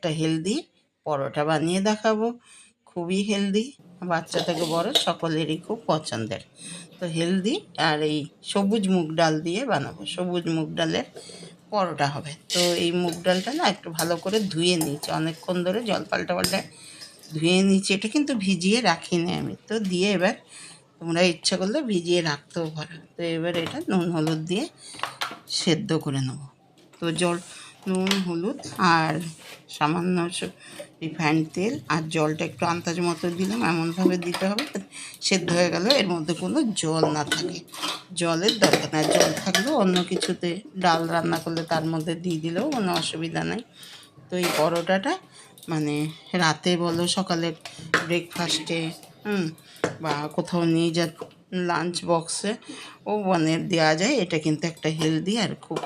একটা হেলদি পরোটা বানিয়ে দেখাবো। খুবই হেলদি। বাচ্চা থেকে বড় সকলেরই খুব পছন্দের। তো হেলদি আর এই সবুজ মুগ ডাল দিয়ে বানাবো। সবুজ মুগ ডালের পরোটা হবে। তো এই মুগ ডালটা না একটু ভালো করে ধুয়ে নিয়েছি। অনেকক্ষণ ধরে জল পাল্টা পাল্টা ধুয়ে নিয়েছি। এটা কিন্তু ভিজিয়ে রাখিনি আমি। তো দিয়ে এবার তোমরা ইচ্ছা করলে ভিজিয়ে রাখতেও পারো। তো এবার এটা নুন হলুদ দিয়ে সেদ্ধ করে নেব। তো জল নুন, হলুদ আর সামান্য রিফাইন্ড তেল আর জলটা একটু আন্দাজ মতো দিলাম, এমনভাবে দিতে হবে সেদ্ধ হয়ে গেল, এর মধ্যে কোনো জল না থাকে। জলের দরকার না জল থাকলেও অন্য কিছুতে ডাল রান্না করলে তার মধ্যে দিয়ে দিলেও কোনো অসুবিধা নেই। তো এই পরোটাটা মানে রাতে বলো, সকালের ব্রেকফাস্টে হুম, বা কোথাও নিয়ে যা লাঞ্চ বক্সে ও মানে দেওয়া যায়, এটা কিন্তু একটা হেলদি আর খুব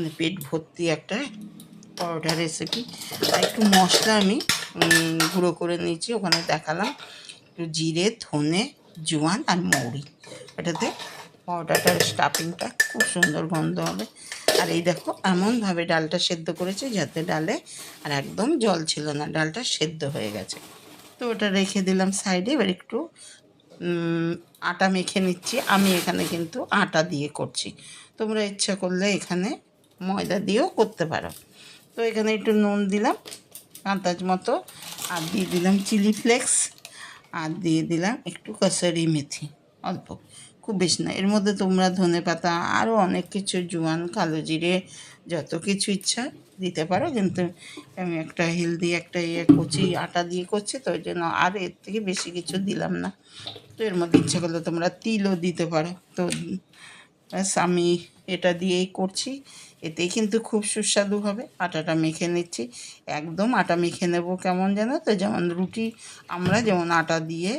মানে পেট ভর্তি একটা পরোটা রেসিপি আর একটু মশলা আমি গুঁড়ো করে নিয়েছি, ওখানে দেখালাম। একটু জিরে, ধনে, জোয়ান আর মৌরি। এটাতে পরোটাটার স্টাফিংটা খুব সুন্দর গন্ধ হবে। আর এই দেখো, এমনভাবে ডালটা সেদ্ধ করেছে যাতে ডালে আর একদম জল ছিল না, ডালটা সেদ্ধ হয়ে গেছে। তো ওটা রেখে দিলাম সাইডে এবার একটু আটা মেখে নিচ্ছি। আমি এখানে কিন্তু আটা দিয়ে করছি। তোমরা ইচ্ছা করলে এখানে ময়দা দিয়েও করতে পারো। তো এখানে একটু নুন দিলাম, আন্দাজ মতো। আর দিয়ে দিলাম চিলি ফ্লেক্স। আর দিয়ে দিলাম একটু কসুরি মেথি, অল্প। খুব বেশি না। এর মধ্যে তোমরা ধনে পাতা আরও অনেক কিছু, জোয়ান, কালো জিরে, যত কিছু ইচ্ছা দিতে পারো। কিন্তু আমি একটা হেলদি, একটা ইয়ে কচি, আটা দিয়ে করছি, তো ওই জন্য আর এর থেকে বেশি কিছু দিলাম না। তো এর মধ্যে ইচ্ছা করলে তোমরা তিলও দিতে পারো। তো ব্যাস, আমি এটা দিয়েই করছি। এতেই কিন্তু খুব সুস্বাদু হবে। আটাটা মেখে নিচ্ছি। একদম আটা মেখে নেব কেমন যেন তো, যেমন রুটি, আমরা যেমন আটা দিয়ে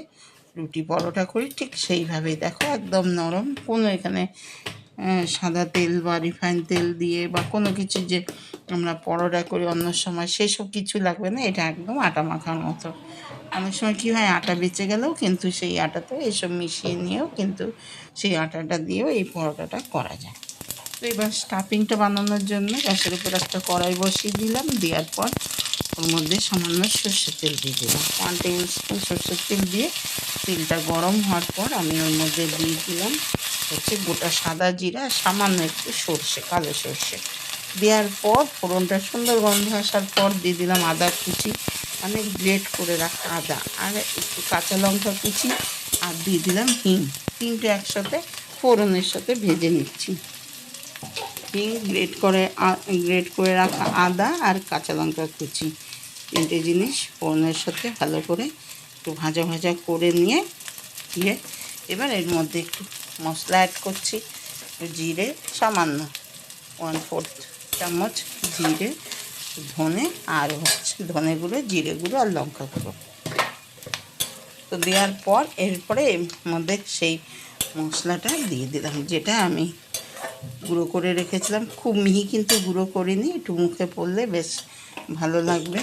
রুটি পরোটা করি, ঠিক সেইভাবেই। দেখো একদম নরম। কোনো এখানে সাদা তেল বা রিফাইন তেল দিয়ে বা কোনো কিছু যে আমরা পরোটা করি অন্য সময়, সেসব কিছু লাগবে না। এটা একদম আটা মাখার মতো। অনেক সময় কী হয়, আটা বেঁচে গেলেও কিন্তু সেই আটাতে এসব মিশিয়ে নিয়েও কিন্তু সেই আটাটা দিয়েও এই পরোটাটা করা যায়। তো এবার স্টাফিংটা বানানোর জন্য গ্যাসের উপর একটা কড়াই বসিয়ে দিলাম, দেওয়ার পর ওর মধ্যে সামান্য সর্ষের তেল দিয়ে দিলাম। ওয়ান টেবিল স্পুন সর্ষের তেল দিয়ে তেলটা গরম হওয়ার পর আমি ওর মধ্যে দিয়ে দিলাম হচ্ছে গোটা সাদা জিরা, সামান্য একটু সর্ষে, কালো সর্ষে। দেওয়ার পর ফোড়নটা সুন্দর গন্ধ আসার পর দিয়ে দিলাম আদা কুচি। মানে গ্রেট করে রাখা আদা। আর একটু কাঁচা লঙ্কা কুচি আর দিয়ে দিলাম হিং। তিনটে একসাথে ফোড়নের সাথে ভেজে নিচ্ছি। হিং গ্রেট করে গ্রেট করে রাখা আদা আর কাঁচা লঙ্কা কুচি। তিনটে জিনিস ফোড়নের সাথে ভালো করে একটু ভাজা ভাজা করে নিয়ে, দিয়ে এবার এর মধ্যে একটু মশলা অ্যাড করছি। জিরে সামান্য ওয়ান ফোর্থ চামচ জিরে, ধনে, আর হচ্ছে ধনে গুঁড়ো, জিরে গুঁড়ো আর লঙ্কা গুঁড়ো। তো দেওয়ার পর এরপরে এর মধ্যে সেই মশলাটা দিয়ে দিলাম, যেটা আমি গুঁড়ো করে রেখেছিলাম। খুব মিহি কিন্তু গুঁড়ো করিনি, একটু মুখে পড়লে বেশ ভালো লাগবে।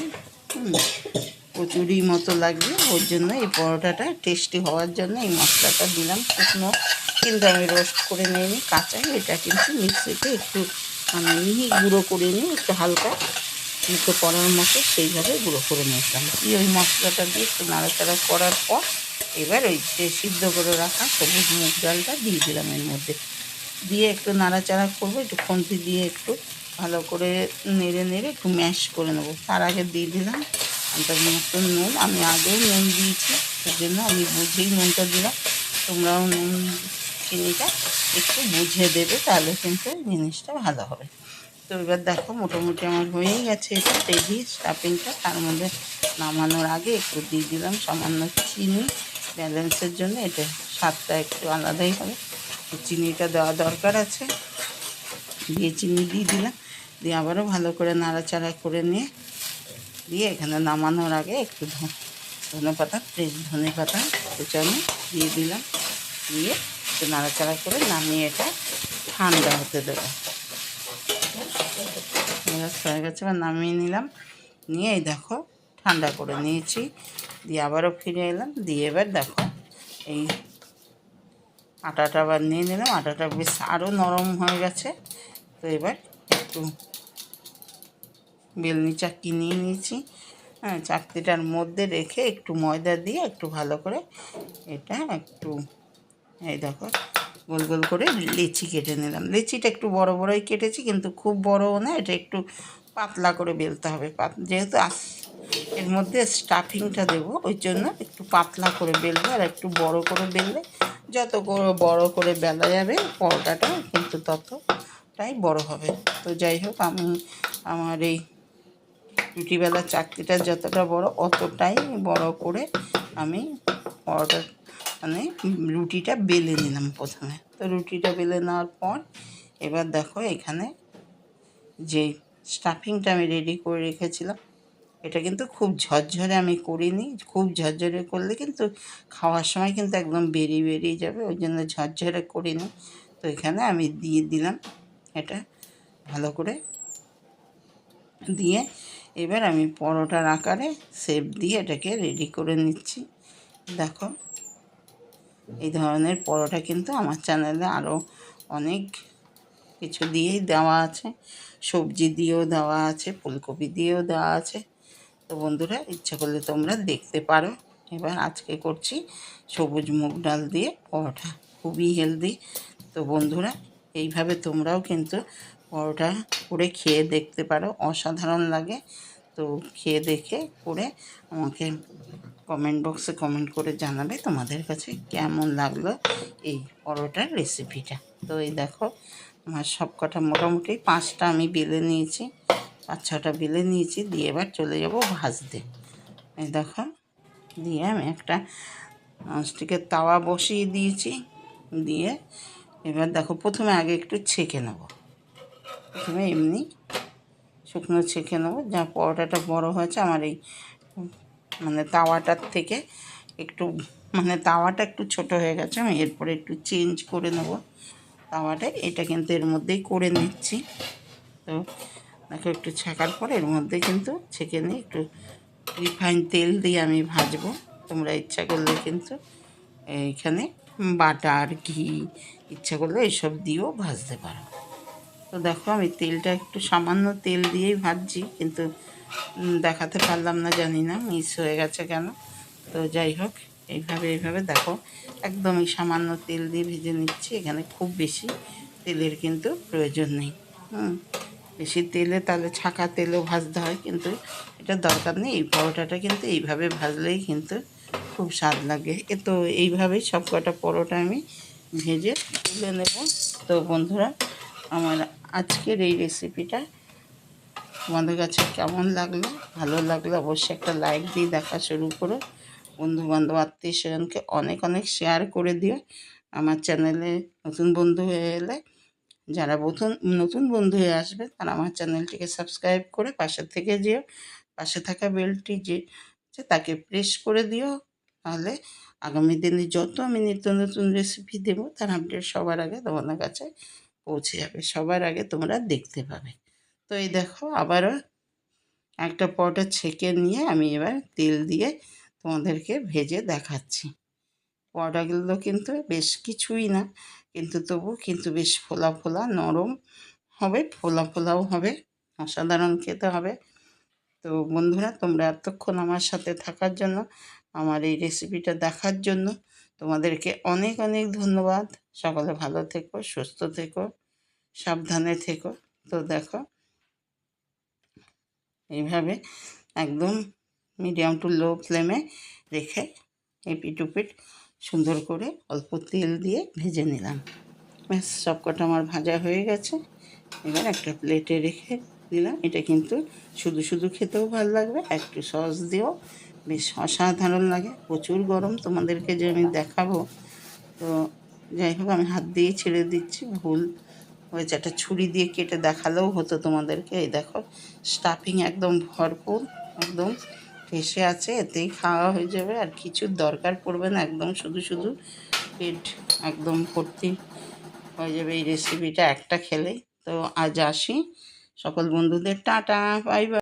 কচুরি মতো লাগবে, ওর জন্য এই পরোটাটা টেস্টি হওয়ার জন্য এই মশলাটা দিলাম। শুকনো, কিন্তু আমি রোস্ট করে নিইনি কাঁচাই এটা কিন্তু মিক্সিতে একটু মানে মিহি গুঁড়ো করে নিই একটু হালকা মুখে পড়ার মতো সেইভাবে গুঁড়ো করে নিয়েছিলাম। দিয়ে ওই মশলাটা দিয়ে একটু নাড়াচাড়া করার পর এবার ওই যে সিদ্ধ করে রাখা সবুজ মুগ ডালটা দিয়ে দিলাম এর মধ্যে। দিয়ে একটু নাড়াচাড়া করব, একটু খুন্তি দিয়ে একটু ভালো করে নেড়ে নেড়ে একটু ম্যাশ করে নেব। তার আগে দিয়ে দিলাম তার মতো নুন। আমি আগেও নুন দিয়েছি সেই জন্য আমি বুঝেই নুনটা দিলাম। তোমরাও নুন চিনিটা একটু বুঝে দেবে, তাহলে কিন্তু জিনিসটা ভালো হবে। তো এবার দেখো মোটামুটি আমার হয়েই গেছে এটা রেডি স্টাফিংটা তার মধ্যে নামানোর আগে একটু দিয়ে দিলাম সামান্য চিনি। ব্যালেন্সের জন্য এটা স্বাদটা একটু আলাদাই হবে। চিনিটা দেওয়া দরকার আছে। দিয়ে চিনি দিয়ে দিলাম। দিয়ে আবারও ভালো করে নাড়াচাড়া করে নিয়ে, দিয়ে এখানে নামানোর আগে একটু ধনে পাতা ফ্রেশ ধনে পাতা কুচানো দিয়ে দিলাম। দিয়ে একটু নাড়াচাড়া করে নামিয়ে এটা ঠান্ডা হতে দেবো। হয়ে গেছে, এবার নামিয়ে নিলাম। নিয়ে এই দেখো, ঠান্ডা করে নিয়েছি। দিয়ে আবারও ফিরে এলাম। দিয়ে এবার দেখো, এই আটাটা আবার নিয়ে নিলাম। আটাটা বেশ আরও নরম হয়ে গেছে। তো এবার একটু বেলনি চাকতি নিয়ে নিয়েছি। হ্যাঁ চাকতিটার মধ্যে রেখে একটু ময়দা দিয়ে একটু ভালো করে এটা একটু এই দেখো, গোল গোল করে লেচি কেটে নিলাম। লেচিটা একটু বড় বড়ই কেটেছি, কিন্তু খুব বড়ও না, এটা একটু পাতলা করে বেলতে হবে। পাত যেহেতু এর মধ্যে স্টাফিংটা দেবো, ওই জন্য একটু পাতলা করে বেলবে, আর একটু বড় করে বেললে যত করে বড় করে বেলা যাবে, পরোটাটা কিন্তু ততটাই বড় হবে। তো যাই হোক, আমি আমার এই রুটিবেলার চাকরিটা যতটা বড়, অতটাই বড় করে আমি পরোটা মানে রুটিটা বেলে নিলাম প্রথমে। তো রুটিটা বেলে নেওয়ার পর এবার দেখো এখানে যে স্টাফিংটা আমি রেডি করে রেখেছিলাম, এটা কিন্তু খুব ঝরঝরে আমি করিনি, খুব ঝরঝরে করলে কিন্তু খাওয়ার সময় কিন্তু একদম বেরিয়ে বেরিয়ে যাবে, ওই জন্য ঝরঝরে করিনি। তো এখানে আমি দিয়ে দিলাম এটা ভালো করে। দিয়ে এবার আমি পরোটার আকারে সেপ দিয়ে এটাকে রেডি করে নিচ্ছি। দেখো এই ধরনের পরোটা কিন্তু আমার চ্যানেলে আরও অনেক কিছু দিয়েই দেওয়া আছে। সবজি দিয়েও দেওয়া আছে, ফুলকপি দিয়েও দেওয়া আছে। তো বন্ধুরা, ইচ্ছা করলে তোমরা দেখতে পারো। এবার আজকে করছি সবুজ মুগ ডাল দিয়ে পরোটা, খুবই হেলদি। তো বন্ধুরা, এইভাবে তোমরাও কিন্তু পরোটা করে খেয়ে দেখতে পারো। অসাধারণ লাগে। তো খেয়ে দেখে করে আমাকে কমেন্ট বক্সে কমেন্ট করে জানাবে তোমাদের কাছে কেমন লাগল এই পরোটার রেসিপিটা তো এই দেখো, আমার সব কটা মোটামুটি পাঁচটা আমি বেলে নিয়েছি, পাঁচ ছটা বেলে নিয়েছি, দিয়ে এবার চলে যাব ভাজতে। এই দেখো, দিয়ে আমি একটা ননস্টিকের তাওয়া বসিয়ে দিয়েছি, দিয়ে এবার দেখো প্রথমে আগে একটু ছেঁকে নেব। প্রথমে এমনি শুকনো ছেঁকে নেব, যা পরোটাটা বড় হয়েছে, আমার এই মানে তাওয়াটার থেকে একটু মানে তাওয়াটা একটু ছোট হয়ে গেছে, আমি এরপরে একটু চেঞ্জ করে নেব তাওয়াটা। এটা কিন্তু এর মধ্যেই করে নিচ্ছি। তো দেখো, একটু ছাকার পর এর মধ্যে কিন্তু ছেঁকে নিয়ে একটু রিফাইন তেল দিয়ে আমি ভাজবো। তোমরা ইচ্ছা করলে কিন্তু এইখানে বাটার, ঘি, ইচ্ছা করলে এইসব দিয়েও ভাজতে পারো। তো দেখো, আমি তেলটা একটু সামান্য তেল দিয়েই ভাজছি, কিন্তু দেখাতে পারলাম না, জানি না মিস হয়ে গেছে কেন। তো যাই হোক, এইভাবে এইভাবে দেখো, একদমই সামান্য তেল দিয়ে ভেজে নিচ্ছি, এখানে খুব বেশি তেলের কিন্তু প্রয়োজন নেই। হুম, বেশি তেলে তাহলে ছাকা তেলেও ভাজতে হয়, কিন্তু এটা দরকার নেই, এই পরোটাটা কিন্তু এইভাবে ভাজলেই কিন্তু খুব স্বাদ লাগে। এ তো এইভাবেই সব কটা পরোটা আমি ভেজে তুলে নেব। তো বন্ধুরা, আমার আজকের এই রেসিপিটা তোমাদের কাছে কেমন লাগল? ভালো লাগলে অবশ্যই একটা লাইক দিয়ে দেখা শুরু করো। বন্ধু বান্ধব আত্মীয় স্বজনকে অনেক অনেক শেয়ার করে দিও। আমার চ্যানেলে নতুন বন্ধু হয়ে এলে, যারা নতুন নতুন বন্ধু হয়ে আসবে, তারা আমার চ্যানেলটিকে সাবস্ক্রাইব করে পাশে থেকে যেও। পাশে থাকা বেলটি যে তাকে প্রেস করে দিও। তাহলে আগামী দিনে যত আমি নিত্য নতুন রেসিপি দেবো, তার আপডেট সবার আগে তোমাদের কাছে পৌঁছে যাবে। সবার আগে তোমরা দেখতে পাবে। তো এই দেখো আবারও একটা পরোটা ছেঁকে নিয়ে আমি এবার তেল দিয়ে তোমাদেরকে ভেজে দেখাচ্ছি। পরোটাগুলো কিন্তু বেশ কিছুই না, কিন্তু তবু কিন্তু বেশ ফোলা ফোলা নরম হবে, ফোলা ফোলাও হবে, অসাধারণ খেতে হবে। তো বন্ধুরা, তোমরা এতক্ষণ আমার সাথে থাকার জন্য, আমার এই রেসিপিটা দেখার জন্য তোমাদেরকে অনেক অনেক ধন্যবাদ। সকলে ভালো থেকো, সুস্থ থেকো, সাবধানে থেকো। তো দেখো এইভাবে একদম মিডিয়াম টু লো ফ্লেমে রেখে এপিট উপিট সুন্দর করে অল্প তেল দিয়ে ভেজে নিলাম। ব্যাস সব কটা আমার ভাজা হয়ে গেছে। এবার একটা প্লেটে রেখে দিলাম এটা কিন্তু শুধু শুধু খেতেও ভালো লাগবে একটু সস দিয়েও বেশ অসাধারণ লাগে। প্রচুর গরম তোমাদেরকে যে আমি দেখাবো। তো যাই হোক, আমি হাত দিয়ে ছেড়ে দিচ্ছি, ভুল হয়েছে। একটা ছুরি দিয়ে কেটে দেখালেও হতো তোমাদেরকে। এই দেখো স্টাফিং একদম ভরপুর, একদম ফেসে আছে, এতেই খাওয়া হয়ে যাবে। আর কিছুর দরকার পড়বে না, একদম শুধু শুধু পেট একদম ভর্তি হয়ে যাবে এই রেসিপিটা একটা খেলে তো আজ আসি। সকল বন্ধুদের টাটা বাই বাই